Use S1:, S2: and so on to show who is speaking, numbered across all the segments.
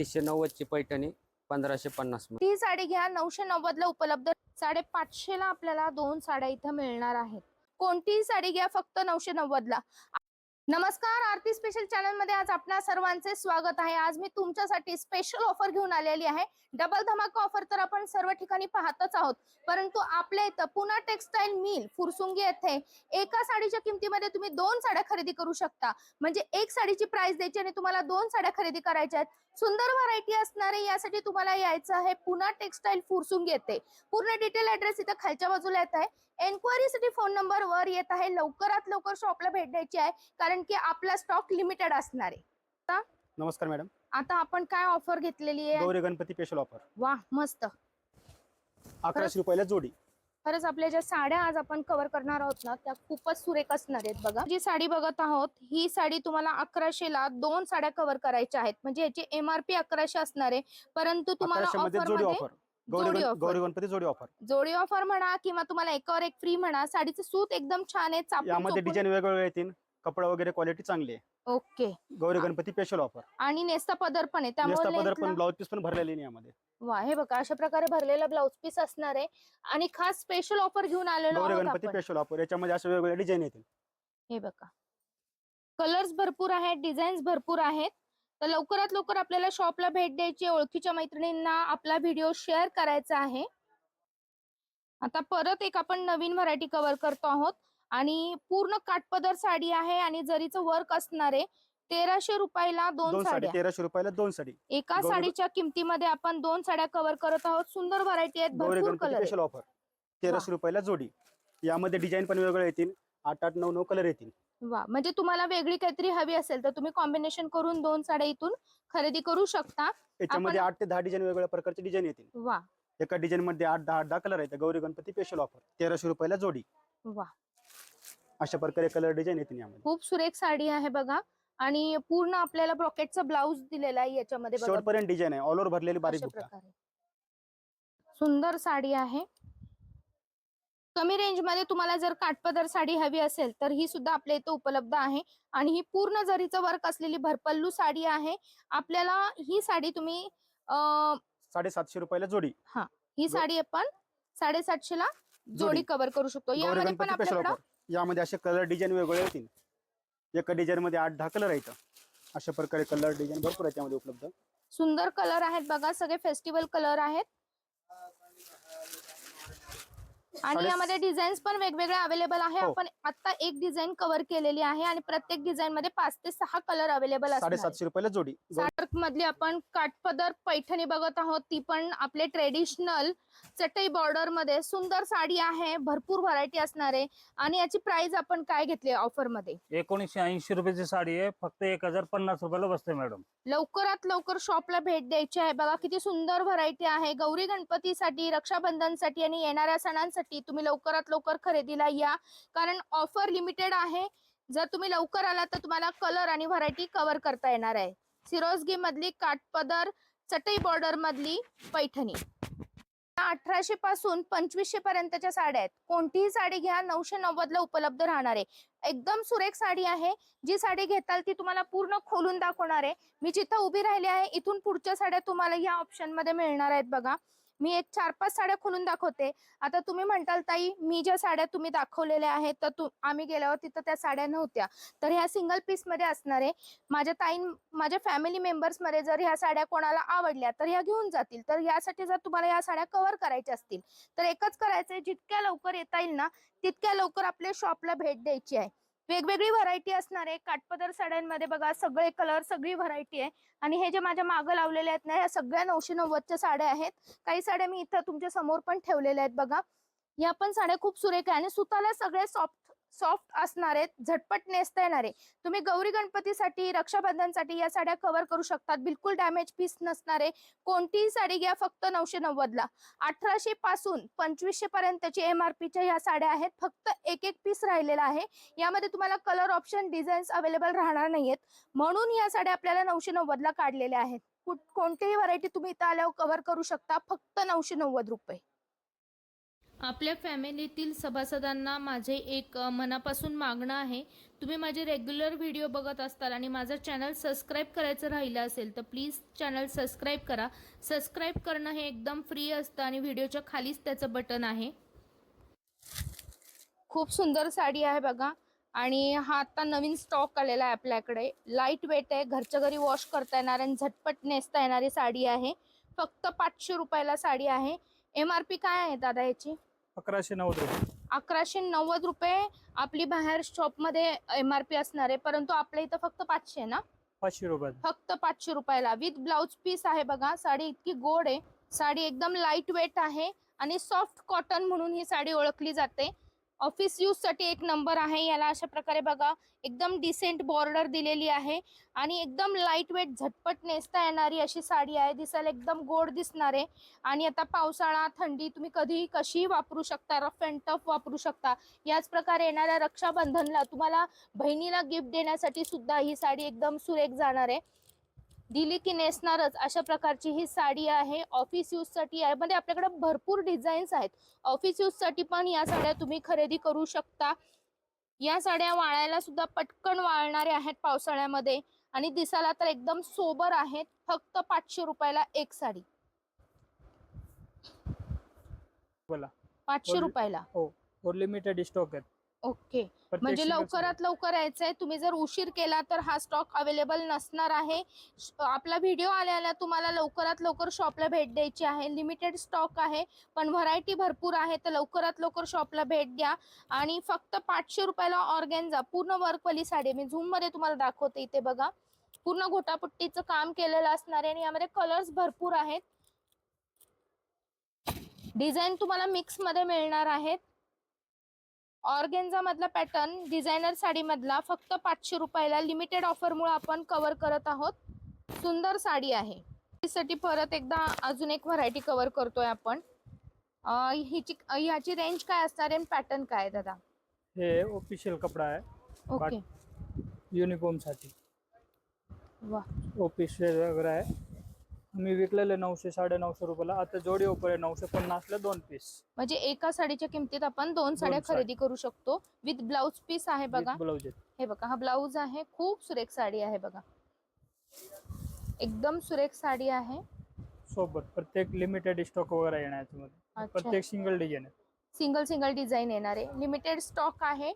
S1: बत्तीसशे नव्वदची पैठणी पंधराशे पन्नास
S2: ती साडी घ्या. नऊशे नव्वद ला उपलब्ध साडेपाचशे ला आपल्याला दोन साड्या इथं मिळणार आहेत. कोणतीही साडी घ्या फक्त नऊशे नव्वद ला. नमस्कार आरती स्पेशल चॅनलमध्ये आज आपणा सर्वांचे स्वागत आहे. आज मी तुमच्यासाठी स्पेशल ऑफर घेऊन आलेली आहे. डबल धमाका ऑफर तर आपण सर्व ठिकाणी पाहतच आहोत. परंतु आपल्या इथं पुन्हा टेक्सटाईल मिल फुरसुंगी येथे एका साडीच्या किमतीमध्ये तुम्ही दोन साड्या खरेदी करू शकता. म्हणजे एक साडीची प्राइस द्यायची आणि तुम्हाला दोन साड्या खरेदी करायच्या आहेत. सुंदर व्हरायटी असणारे यासाठी तुम्हाला यायचं आहे पुन्हा टेक्सटाईल फुरसुंगी येते पूर्ण डिटेल ऍड्रेस इथं खालच्या बाजूला येत आहे. एन्क्वायरीसाठी फोन नंबर वर येत आहे. लवकरात लवकर शॉपला भेट द्यायची आहे. कारण की आपला स्टॉक लिमिटेड असणार आहे.
S3: नमस्कार मॅडम
S2: आता आपण काय ऑफर घेतलेली आहे?
S3: गौरी गणपती स्पेशल ऑफर
S2: वा मस्त.
S3: अकराशे रुपयाला जोडी.
S2: खरंच आपल्या ज्या साड्या आज आपण कव्हर करणार आहोत ना त्या खूपच सुरेख असणार आहेत बघा. जी साडी बघत आहोत ही साडी तुम्हाला अकराशे ला दोन साड्या कव्हर करायच्या आहेत. म्हणजे याची एमआरपी अकराशे असणार आहे. परंतु तुम्हाला ऑफर
S3: गौरी
S2: जोडी
S3: गण-
S2: offer.
S3: गौरी गणपती जोडी ऑफर
S2: जोडी ऑफर म्हणा किंवा तुम्हाला एकावर एक फ्री म्हणा साडीचं सूत एकदम छान आहे चापून
S3: यामध्ये
S2: चोपून-
S3: डिझाईन वेगवेगळे येतील. कपडा वगैरे क्वालिटी चांगली आहे.
S2: Okay.
S3: Gauri Ganpati special offer
S2: आणि नेस्ता पदर पण आहे
S3: नेस्ता पदर
S2: त्यामुळे
S3: पण ब्लाउज पीस पण भरलेली नाही यामध्ये.
S2: वा हे बघा अशा प्रकारे भरलेला ब्लाउज पीस असणार आहे. आणि खास स्पेशल ऑफर घेऊन आलेलो
S3: गौरी
S2: आहोत
S3: गणपती
S2: आपण.
S3: स्पेशल ऑफर याच्यामध्ये असे वेगवेगळे डिझाईन येतील.
S2: हे बघा. कलर्स भरपूर आहेत डिझाईन्स भरपूर आहेत. तर लवकरात लवकर आपल्याला शॉपला भेट द्यायची. ओळखीच्या मैत्रिणींना आपला व्हिडिओ शेअर करायचा आहे. आता परत एक आपण नवीन व्हरायटी कव्हर करतो आहोत. आणि पूर्ण काटपदर साडी आहे आणि जरीचं वर्क असणार आहे तेराशे रुपयाला दोन
S3: साडी तेराशे रुपयाला दोन साडी.
S2: एका साडीच्या किमतीमध्ये आपण दोन साड्या कव्हर करत आहोत. सुंदर व्हरायटी आहेत भरपूर कलर
S3: ऑफर तेराशे रुपयाला जोडी. यामध्ये डिझाईन पण वेगवेगळे येतील. आठ आठ नऊ नऊ कलर येतील.
S2: वा म्हणजे तुम्हाला वेगळी काहीतरी हवी असेल तर तुम्ही कॉम्बिनेशन करून दोन साड्या इथून खरेदी करू शकता.
S3: याच्यामध्ये आठ ते दहा डिझाईन वेगवेगळ्या प्रकारचे डिझाईन येतील.
S2: वा
S3: एका डिझाईन मध्ये आठ दहा आठ दहा कलर आहेत गौरी गणपती स्पेशल ऑफर तेराशे रुपयाला जोडी.
S2: वा
S3: अशा प्रकारे कलर डिझाईन येतील यामध्ये.
S2: खूप सुरेख साडी आहे बघा. आणि पूर्ण आपल्याला ब्रॉकेटचा ब्लाउज दिलेला आहे याच्यामध्ये
S3: शेवटपर्यंत डिझाईन आहे. ऑल ओव्हर भरलेली बारीक
S2: सुंदर साडी आहे. कमी रेंजमध्ये तुम्हाला जर काठपदर साडी हवी असेल तर ही सुद्धा आपल्या इथं उपलब्ध आहे. आणि ही पूर्ण जरीचं वर्क असलेली भरपल्लू साडी आहे. आपल्याला ही साडी तुम्ही
S3: साडेसातशे रुपयाला जोडी.
S2: ही साडी आपण साडेसातशे ला जोडी. कव्हर करू शकतो. यामध्ये पण आपल्याकडं
S3: यामध्ये असे कलर डिझाईन वेगवेगळे येतील एका डिझाईन मध्ये आठ दहा कलर आहेत. अशा प्रकारे कलर डिझाईन भरपूर आहेत त्यामध्ये उपलब्ध.
S2: सुंदर कलर आहेत बघा. सगळे फेस्टिवल कलर आहेत. आणि यामध्ये डिझाईन्स पण वेगवेगळे अवेलेबल आहे.
S3: हो.
S2: आपण आता एक डिझाईन कव्हर केलेली आहे आणि प्रत्येक डिझाईन मध्ये पाच ते सहा कलर अवेलेबल असतात
S3: साडेसातशे रुपयाला जोडी.
S2: मधली आपण काठपदर पैठणी बघत आहोत. ती पण आपले ट्रेडिशनल चटई बॉर्डरमध्ये सुंदर साडी आहे भरपूर व्हरायटी असणार आहे. आणि याची प्राइस आपण काय घेतली ऑफरमध्ये?
S4: एकोणीसशे ऐंशी रुपयाची साडी आहे फक्त एक हजार पन्नास रुपयाला बसते मॅडम
S2: लवकरात लवकर शॉपला भेट द्यायची आहे. बघा किती सुंदर व्हरायटी आहे. गौरी गणपतीसाठी रक्षाबंधनसाठी आणि येणाऱ्या सणांसाठी तुम्ही लवकरात लवकर खरेदीला या. कारण ऑफर लिमिटेड आहे. जर तुम्ही लवकर आला तर तुम्हाला कलर आणि व्हरायटी कव्हर करता येणार आहे. सिरोजगी मधली काठपदर चटई बॉर्डर मधली पैठणी. अठराशे पासून पंचवीसशे पर्यंतच्या साड्या आहेत. कोणतीही साडी घ्या नऊशे नव्वद ला उपलब्ध राहणार आहे. एकदम सुरेख साडी आहे. जी साडी घेताल ती तुम्हाला पूर्ण खोलून दाखवणार आहे. मी जिथं उभी राहिली आहे इथून पुढच्या साड्या तुम्हाला या ऑप्शनमध्ये मिळणार आहेत बघा. मी एक चार पाच साड्या खोलून दाखवते. आता तुम्ही म्हणताल ताई मी ज्या साड्या तुम्ही दाखवलेल्या आहेत तर तू आम्ही गेल्यावर तिथं त्या साड्या नव्हत्या. तर ह्या सिंगल पीसमध्ये असणार आहे माझ्या ताई माझ्या फॅमिली मेंबर्समध्ये जर ह्या साड्या कोणाला आवडल्या तर ह्या घेऊन जातील. तर यासाठी जर तुम्हाला या साड्या कव्हर करायच्या असतील तर एकच करायचंय जितक्या लवकर येता येईल ना तितक्या लवकर आपल्या शॉपला भेट द्यायची आहे. वेगवेगळी व्हरायटी असणार आहे. काटपदर साड्यांमध्ये बघा सगळे कलर सगळी व्हरायटी आहे. आणि हे जे माझ्या मागं लावलेले आहेत ना ह्या सगळ्या नऊशे नव्वदच्या साड्या आहेत. काही साड्या मी इथं तुमच्यासमोर पण ठेवलेल्या आहेत बघा. या पण साड्या खूप सुरेख आहे. आणि सुताला सगळे सॉफ्ट सॉफ्ट असणार आहेत झटपट नेसता येणार. आहे तुम्ही गौरी गणपतीसाठी रक्षाबंधनसाठी या साड्या कव्हर करू शकतात. बिलकुल डॅमेज पीस नसणारे. कोणतीही साडी घ्या फक्त नऊशे नव्वद ला अठराशे पासून पंचवीसशे पर्यंतची एमआरपीच्या ह्या साड्या आहेत. फक्त एक एक पीस राहिलेला आहे. यामध्ये तुम्हाला कलर ऑप्शन डिझाईन्स अवेलेबल राहणार नाहीयेत. म्हणून या साड्या आपल्याला नऊशे नव्वद ला काढलेल्या आहेत. कुठ- कोणतीही व्हरायटी तुम्ही इथं आल्यावर कव्हर करू शकता. फक्त नऊशे नव्वद रुपये. आपल्या फॅमिलीतील सभासदांना माझे एक मनापासून मागणं आहे. तुम्ही माझे रेग्युलर व्हिडिओ बघत असताल आणि माझं चॅनल सबस्क्राईब करायचं राहिलं असेल तर प्लीज चॅनल सबस्क्राईब करा. सबस्क्राईब करणं हे एकदम फ्री असतं आणि व्हिडिओच्या खालीच त्याचं बटन आहे. खूप सुंदर साडी आहे बघा. आणि हा आता नवीन स्टॉक आलेला आहे आपल्याकडे. लाइट वेट आहे घरच्या घरी वॉश करता येणार आणि झटपट नेसता येणारी साडी आहे. फक्त पाचशे रुपयाला साडी आहे. एम आर पी काय आहे दादा याची?
S4: अकराशे नव्वद रुपये.
S2: अकराशे नव्वद रुपये आपली बाहेर शॉपमध्ये एम आर पी असणार आहे परंतु आपल्या इथं फक्त पाचशे ना?
S4: पाचशे रुपयात
S2: फक्त पाचशे रुपयाला. विथ ब्लाउज पीस आहे बघा साडी इतकी गोड आहे. साडी एकदम लाइट वेट आहे आणि सॉफ्ट कॉटन म्हणून ही साडी ओळखली जाते. ऑफिस यूजसाठी एक नंबर आहे. याला अशा प्रकारे बघा एकदम डिसेंट बॉर्डर दिलेली आहे. आणि एकदम लाइट वेट झटपट नेसता येणारी अशी साडी आहे. दिसायला एकदम गोड दिसणार आहे. आणि आता पावसाळा थंडी तुम्ही कधीही कशीही वापरू शकता. रफ अँड टफ वापरू शकता. याच प्रकारे येणाऱ्या रक्षाबंधनला तुम्हाला बहिणीला गिफ्ट देण्यासाठी सुद्धा ही साडी एकदम सुरेख जाणार आहे. दिली की नेसणारच अशा प्रकारची ही साडी आहे. ऑफिस यूजसाठी यामध्ये आपल्याकडे भरपूर डिझाईन्स आहेत. ऑफिस यूजसाठी पण या साड्या तुम्ही खरेदी करू शकता. या साड्या वाळायला सुद्धा पटकन वाळणाऱ्या आहेत पावसाळ्यामध्ये. आणि दिसायला तर एकदम सोबर आहेत. फक्त पाचशे रुपयाला एक साडी.
S4: बोला.
S2: पाचशे रुपयाला.
S4: और लिमिटेड स्टॉक आहेत.
S2: ओके. म्हणजे लवकरात लवकर यायचंय. तुम्ही जर उशीर केला तर हा स्टॉक अवेलेबल नसणार आहे. आपला व्हिडिओ आल्या आल्या तुम्हाला लवकरात लवकर शॉपला भेट द्यायची आहे. लिमिटेड स्टॉक आहे पण व्हरायटी भरपूर आहे तर लवकरात लवकर शॉपला भेट द्या. आणि फक्त पाचशे रुपयाला ऑर्गॅन्झा पूर्ण वर्कवाली साडी. मी झूममध्ये तुम्हाला दाखवते इथे बघा. पूर्ण घोटापट्टीचं काम केलेलं असणार आहे आणि यामध्ये कलर्स भरपूर आहेत. डिझाईन तुम्हाला मिक्समध्ये मिळणार आहेत. ऑर्गेन्झा मधला पॅटर्न डिझायनर साडी मधला फक्त पाचशे रुपयाला लिमिटेड ऑफर मुळे आपण कव्हर करत आहोत. सुंदर साडी आहे. साठी परत एकदा अजून एक व्हरायटी कव्हर करतोय आपण. हिची ह्याची रेंज काय असणार आहे पॅटर्न काय दादा?
S4: हे ऑफिशियल कपडा आहे.
S2: ओके.
S4: युनिफॉर्मसाठी.
S2: वा.
S4: ऑफिशियल वगैरे आहे. मी विकलेले नऊशे साडे नऊशे रुपयाला. आता जोडी ऑफर आहे नऊशे पन्नासला दोन पीस
S2: म्हणजे एका साडीच्या किमतीत आपण दोन साड्या
S4: साड्या.
S2: खरेदी करू शकतो. विथ ब्लाउज पीस आहे बघा.
S4: ब्लाउज आहेत
S2: हे बघा हा ब्लाउज आहे. खूप सुरेख साडी आहे बघा. एकदम सुरेख साडी आहे.
S4: सोबत प्रत्येक लिमिटेड स्टॉक वगैरे येणार याच्यामध्ये
S2: अच्छा.
S4: प्रत्येक सिंगल डिझाईन आहे.
S2: सिंगल सिंगल डिझाईन येणार आहे. लिमिटेड स्टॉक आहे.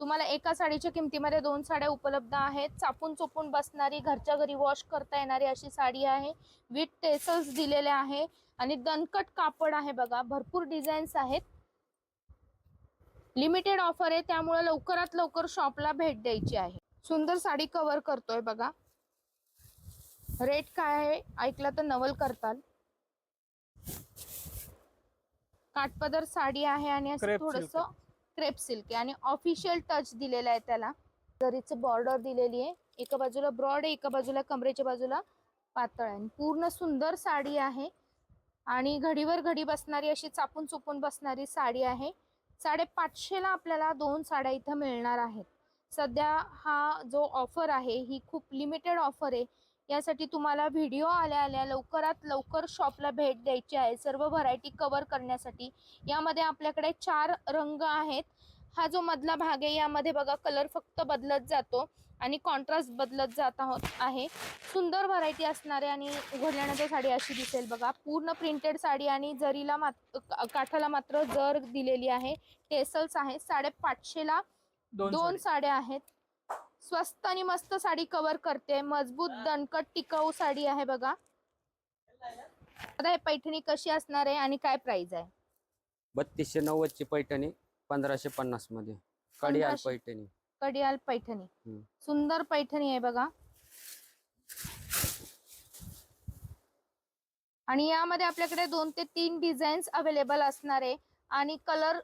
S2: तुम्हाला एका साडीच्या किमतीमध्ये दोन साड्या उपलब्ध आहेत. चापून चोपून बसणारी घरच्या घरी वॉश करता येणारी अशी साडी आहे. विथ टेसल्स दिलेले आहे आणि दणकट कापड आहे बघा. भरपूर डिझाईन्स आहेत. लिमिटेड ऑफर आहे. त्यामुळे लवकरात लवकर शॉपला भेट द्यायची आहे. सुंदर साडी कव्हर करतोय बघा. रेट काय आहे? ऐकलं तर नवल करताल. काठपदर साडी आहे आणि असं थोडस. क्रेप सिल्क आहे. आणि ऑफिशियल टच दिलेला आहे त्याला. जरीचं बॉर्डर दिलेली आहे. एका बाजूला ब्रॉड आहे एका बाजूला कमरेच्या बाजूला पातळ आहे. पूर्ण सुंदर साडी आहे. आणि घडीवर घडी बसणारी अशी चापून चुपून बसणारी साडी आहे. साडेपाचशेला आपल्याला दोन साड्या इथं मिळणार आहेत. सध्या हा जो ऑफर आहे ही खूप लिमिटेड ऑफर आहे. यासाठी तुम्हाला व्हिडिओ आल्या आल्या लवकरात लवकर शॉपला भेट द्यायची आहे. सर्व व्हरायटी कव्हर करण्यासाठी. यामध्ये आपल्याकडे चार रंग आहेत. हा जो मधला भाग आहे यामध्ये बघा कलर फक्त बदलत जातो आणि कॉन्ट्रास्ट बदलत जात आहोत आहे. सुंदर व्हरायटी असणार आहे आणि उघडल्यानंतर साडी अशी दिसेल बघा. पूर्ण प्रिंटेड साडी आणि जरीला मात्र काठाला मात्र जर दिलेली आहे टेसल्स आहेत साडेपाचशेला
S4: दोन
S2: दोन
S4: साडी.
S2: साड्या आहेत. स्वस्त आणि मस्त साडी कव्हर करते. मजबूत दणकट टिकाऊ साडी आहे बघा. आता हे पैठणी कशी असणार आहे आणि काय प्राइस आहे?
S1: बत्तीसशे नव्वदची पैठणी पंधराशे पन्नासमध्ये. कडियाल
S2: पंधराशे.
S1: पैठणी.
S2: कडियाल पैठणी.
S1: हम्म.
S2: सुंदर पैठणी आहे बघा. आणि यामध्ये आपल्याकडे दोन ते तीन डिझाईन्स अवेलेबल असणार आहे. आणि कलर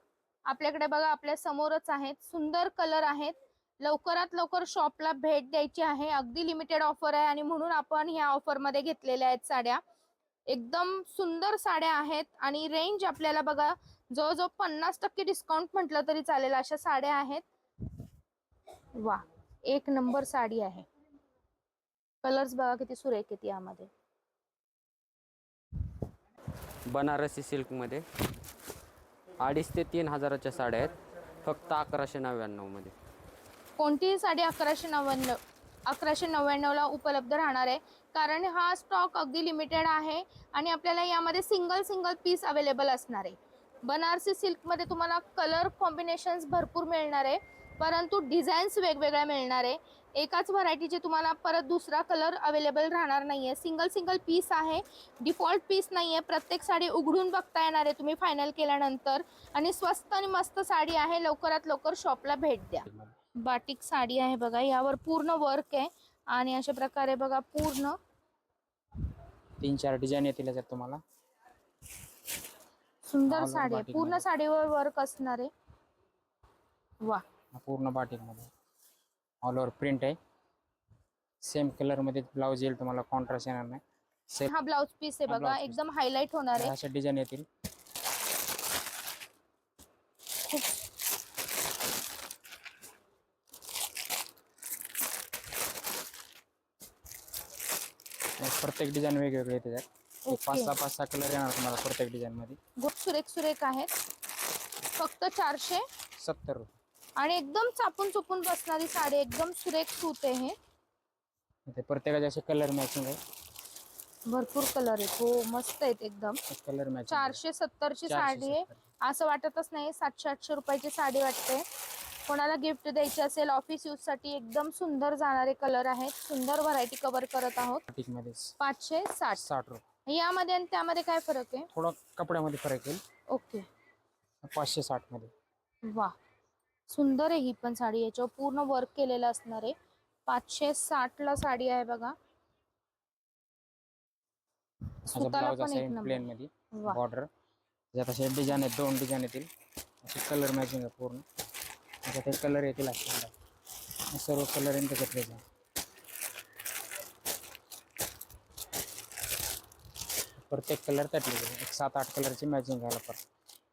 S2: आपल्याकडे बघा आपल्या समोरच आहेत. सुंदर कलर आहेत. लवकरात लवकर शॉपला भेट द्यायची आहे. अगदी लिमिटेड ऑफर आहे आणि म्हणून आपण ह्या ऑफरमध्ये घेतलेल्या आहेत साड्या. एकदम सुंदर साड्या आहेत आणि रेंज आपल्याला बघा जवळजवळ पन्नास टक्के डिस्काउंट म्हटलं तरी चालेल अशा साड्या आहेत. वा एक नंबर साडी आहे. कलर्स बघा किती सुरेख आहेत यामध्ये.
S1: बनारसी सिल्कमध्ये अडीच ते तीन हजाराच्या साड्या आहेत. फक्त अकराशे नव्याण्णवमध्ये.
S2: कोणतीही साडी अकराशे नव्याण्णव अकराशे नव्याण्णवला उपलब्ध राहणार आहे. कारण हा स्टॉक अगदी लिमिटेड आहे आणि आपल्याला यामध्ये सिंगल सिंगल पीस अवेलेबल असणार आहे. बनारसी सिल्कमध्ये तुम्हाला कलर कॉम्बिनेशन्स भरपूर मिळणार आहे. परंतु डिझाईन्स वेगवेगळ्या मिळणार आहे. एकाच व्हरायटीचे तुम्हाला परत दुसरा कलर अवेलेबल राहणार नाही आहे सिंगल सिंगल पीस आहे. डिफॉल्ट पीस नाही आहे प्रत्येक साडी उघडून बघता येणार आहे तुम्ही फायनल केल्यानंतर. आणि स्वस्त आणि मस्त साडी आहे. लवकरात लवकर शॉपला भेट द्या. बाटिक साडी आहे बघा. यावर पूर्ण वर्क आहे. आणि अशा प्रकारे बघा पूर्ण.
S5: तीन चार डिझाईन येतील याच्यात तुम्हाला.
S2: सुंदर साडी आहे.
S5: पूर्णमध्ये.
S2: साडीवर वर्क असणार आहे. वा.
S5: पूर्ण बाटिकमध्ये. ऑल ओव्हर प्रिंट आहे. सेम कलरमध्ये ब्लाऊज येईल तुम्हाला. कॉन्ट्रास्ट येणार नाही. सेम
S2: हा ब्लाउज पीस आहे
S5: हा
S2: बघा.
S5: blouse piece.
S2: एकदम हायलाइट होणार आहे.
S5: अशा डिझाईन येतील. प्रत्येक डिझाईन वेगवेगळे येते त्यात एक पाच सहा पाच सहा कलर येणार तुम्हाला प्रत्येक डिझाईन मध्ये.
S2: खूप सुरेख सुरेख आहेत. फक्त चारशे?
S5: सत्तर रुपये.
S2: आणि एकदम चापून चुपून बसणारी साडी एकदम सुरेख सूत आहे हे.
S5: इथे प्रत्येकाचे असे कलर मॅचिंग आहे.
S2: भरपूर कलर आहेत. हो मस्त आहेत एकदम.
S5: कलर मॅचिंग
S2: चारशे सत्तरची साडी आहे. असं वाटतच नाही सातशे आठशे रुपयाची साडी वाटते. कोणाला गिफ्ट द्यायची असेल ऑफिस यूजसाठी एकदम सुंदर जाणारे कलर आहेत. सुंदर व्हरायटी कव्हर करत आहोत. पाचशे साठ.
S5: साठ रुपये
S2: यामध्ये आणि त्यामध्ये काय फरक आहे?
S5: थोडा कपड्यामध्ये फरक येईल.
S2: ओके.
S5: पाचशे साठमध्ये.
S2: वा सुंदर आहे ही पण साडी. याच्यावर पूर्ण वर्क केलेलं असणार आहे. पाचशे साठ ला साडी आहे बघा.
S5: प्लेन मध्ये. बॉर्डर असे डिझाईन आहेत दोन डिझाईन येतील. कलर मॅचिंग आहे पूर्ण. त्याच्यात हे कलर येतील हे सर्व कलर त्याच्यात वेगळे. प्रत्येक कलर त्यातले वेगळे. एक सात आठ कलरची मॅचिंग घ्यायला परत.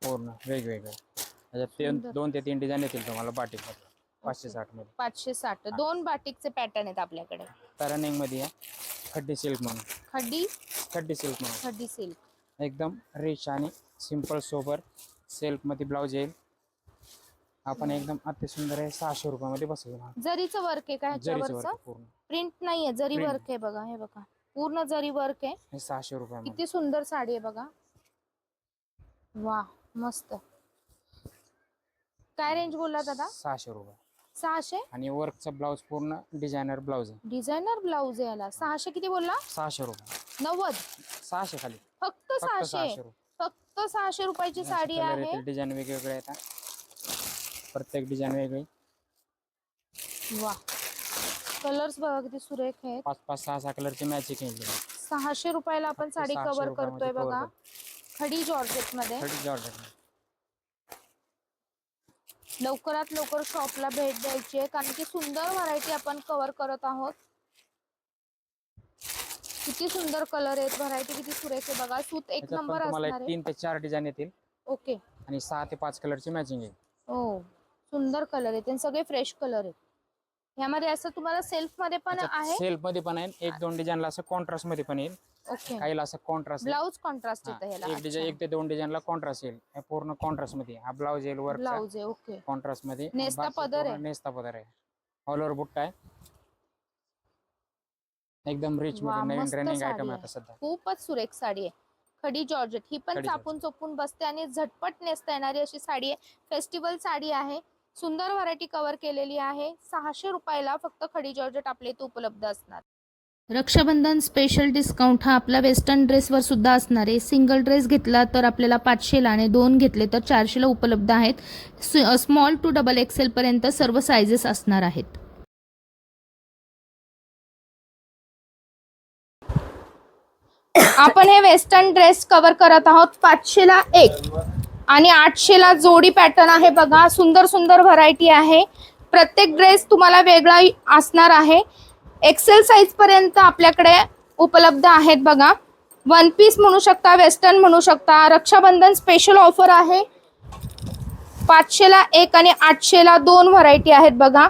S5: पूर्ण वेगवेगळे. त्याच्यात
S2: सुंदर.
S5: तीन दोन ते तीन डिझाईन येतील तुम्हाला बाटिकमध्ये पाचशे साठमध्ये.
S2: पाचशे साठ. दोन बाटिकचे पॅटर्न आहेत आपल्याकडे.
S5: पॅरनिंगमध्ये खड्डी सिल्क म्हणून.
S2: खड्डी?
S5: खड्डी सिल्क म्हणून.
S2: खड्डी सिल्क
S5: एकदम रिच आणि सिंपल सोबर सेल्फमध्ये ब्लाऊज येईल. आपण एकदम अतिसुंदर आहे सहाशे रुपयामध्ये बसवून हा.
S2: जरीचं वर्क आहे का
S5: जरीचं
S2: ह्याच्यावरचं?
S5: वर्क पूर्ण.
S2: प्रिंट नाहीये जरी
S5: Print.
S2: वर्क आहे बघा हे बघा. पूर्ण जरी वर्क आहे
S5: हे सहाशे रुपयामध्ये.
S2: किती सुंदर साडी आहे बघा. वा मस्त. काय रेंज बोलला दादा?
S5: सहाशे रुपये.
S2: सहाशे?
S5: आणि वर्कचा ब्लाऊज पूर्ण डिझायनर ब्लाऊज आहे.
S2: डिझायनर ब्लाऊज आहे याला. सहाशे किती बोलला?
S5: सहाशे रुपये.
S2: नव्वद.
S5: सहाशे खाली.
S2: फक्त सहाशे.
S5: सहाशे रुपये.
S2: फक्त सहाशे रुपयाची साडी आहे.
S5: डिझाईन वेगवेगळे येतात प्रत्येक डिझाईन वेगळी.
S2: वा कलर्स बघा किती सुरेख आहेत.
S5: पाच पाच सहा सहा कलरची मॅचिंग येईल
S2: सहाशे रुपयाला आपण साडी
S5: 600
S2: कव्हर
S5: रुपयामध्ये
S2: करतोय
S5: cover
S2: बघा. खडी जॉर्जेटमध्ये
S5: थर्टी
S2: लवकरात लवकर शॉपला भेट द्यायची आहे कारण की सुंदर व्हरायटी आपण कव्हर करत आहोत. किती सुंदर कलर आहेत व्हरायटी किती सुरेख आहे बघा. सूत एक
S5: पण
S2: नंबर
S5: तुम्हाला
S2: असणार
S5: एक
S2: आहे.
S5: तीन ते चार डिझाईन येतील.
S2: ओके.
S5: आणि सहा ते पाच कलरची मॅचिंग येईल
S2: हो. सुंदर कलर आहेत आणि सगळे फ्रेश कलर आहेत. ह्यामध्ये असं तुम्हाला सेल्फमध्ये पण आहे.
S5: सेल्फमध्ये पण आहे. एक दोन डिझाईनला असं कॉन्ट्रास्टमध्ये पण येईल.
S2: ओके
S5: काहीला असं कॉन्ट्रास्ट
S2: ब्लाऊज कॉन्ट्रास्ट येतं ह्याला.
S5: एक डिझाईन एक ते दोन डिझाईनला कॉन्ट्रास्ट येईल. हे पूर्ण कॉन्ट्रास्टमध्ये. हा ब्लाऊज येईल वर्क
S2: ब्लाऊज आहे ओके
S5: कॉन्ट्रास्टमध्ये.
S2: नेसता
S5: बाकी
S2: पदर
S5: पूर्ण
S2: आहे.
S5: नेसता पदर आहे. ऑल ओव्हर बुट्टा आहे. एकदम रिच
S2: वा,
S5: मध्ये नवीन
S2: मस्त
S5: रनिंग
S2: साडी
S5: आयटम आहे
S2: आहे.
S5: आता सध्या.
S2: खूपच सुरेख साडी आहे. खडी जॉर्जेट. ही पण
S5: खडी
S2: चापून चोपून बसते आणि झटपट नेसता येणारी अशी साडी आहे. फेस्टिवल साडी आहे. सुंदर व्हरायटी कव्हर केलेली आहे. सहाशे रुपयाला फक्त खडी जॉर्जेट आपल्या इथे उपलब्ध असणार.
S6: रक्षाबंधन स्पेशल डिस्काउंट हा आपला वेस्टर्न ड्रेसवर सुद्धा असणार आहे. सिंगल ड्रेस घेतला तर आपल्याला पाचशेला आणि दोन घेतले तर चारशेला उपलब्ध आहेत. स्मॉल टू डबल एक्सेलपर्यंत सर्व सायझेस असणार आहेत.
S2: आपण हे वेस्टर्न ड्रेस कव्हर करत आहोत पाचशेला एक. आणि आठशेला जोडी पॅटर्न आहे बघा. सुंदर सुंदर व्हरायटी आहे. प्रत्येक ड्रेस तुम्हाला वेगळा असणार आहे. एक्सेल साईज पर्यंत आपल्याकडे उपलब्ध आहेत बघा. वन पीस म्हणू शकता वेस्टर्न म्हणू शकता. रक्षाबंधन स्पेशल ऑफर आहे. पाचशेला एक आणि आठशेला दोन व्हरायटी आहेत बघा.